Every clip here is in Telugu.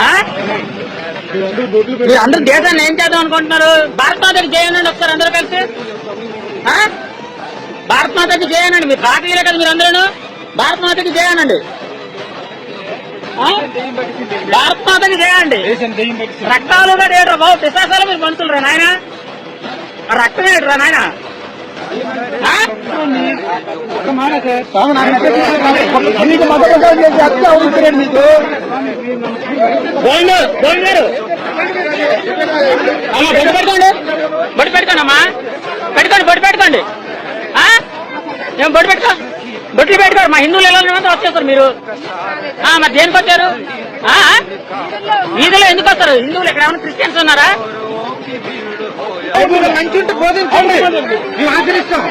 ఆ? మీరు అందరూ దేశాన్ని ఏం చేద్దాం అనుకుంటున్నారు? భారత మాతకి జయనండి ఒకసారి అందరూ కలిసి. ఆ? భారత మాతకి చేయనండి మీరు భారతీయులే కదా మీరు అందరూ భారత మాతకి చేయనండి భారత మాతకి చేయండి రక్తాలు కూడా బాబు పిశాసాలు మీరు మనుషులు రా నాయన? రక్తం రక్తం ఏడ్రా నాయన? ఆ? నీకు మద్దతు అత్తే గారు అమ్మా బొట్టు పెట్టుకోండి బొట్టు పెట్టుకోండి అమ్మా పెట్టుకోండి బొట్టు పెట్టుకోండి ఆ? ఏం బొట్టు పెట్టుకో బొట్లు పెట్టుకోరు మా హిందువులు ఎలా వచ్చేస్తారు మీరు ఆ, మరి దేనికి వచ్చారు ఆ? వీధిలో ఎందుకు వస్తారు హిందువులు ఇక్కడ ఏమైనా క్రిస్టియన్స్ ఉన్నారా మంచి ఉంటే బోధించండి మేము ఆచరిస్తాం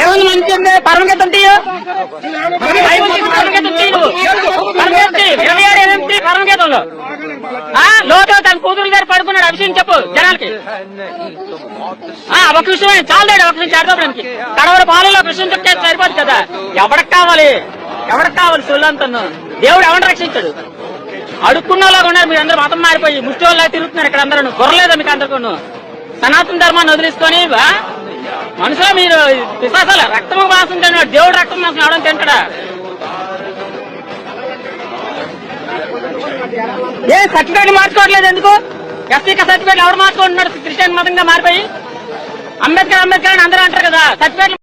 ఏముంది మంచి ఉంది పరమగీతం తీయు. ఇరవై ఆరు ఎనిమిది పరమగీతంలో. ఆ లోటు తన కూతురు గారు పడుకున్నాడు. విషయం చెప్పు జనాలకి. ఆ ఒక విషయమే చాలు ఒక విషయం చేరదానికి కడవర పాలలో ఒక విషయం చెప్తే సరిపోదు కదా. ఎవరికి కావాలి? ఎవరికి కావాలి? సొల్లంతను. దేవుడు ఎవరిని రక్షించాడు? అడుక్కున్నలాగా ఉన్నారు మీరు అందరూ మతం మారిపోయి ముష్టి తిరుగుతున్నారు ఇక్కడ అందరూ. గొర్రెలేదా మీకు అందరికీ సనాతన ధర్మాన్ని వదిలేసుకొని వా? మనుషులు మీరు విశ్వాసాలు రక్తము మాసం తిన్నాడు దేవుడు రక్తం మాసం ఎవడం తింటాడా? ఏ సర్టిఫికేట్ మార్చుకోవట్లేదు ఎందుకు? ఎస్సీక సర్టిఫికేట్ ఎవరు మార్చుకుంటున్నాడు క్రిస్టియన్ మతంగా మారిపోయి? అంబేద్కర్ అంబేద్కర్ అని అందరూ అంటారు కదా సర్టిఫికేట్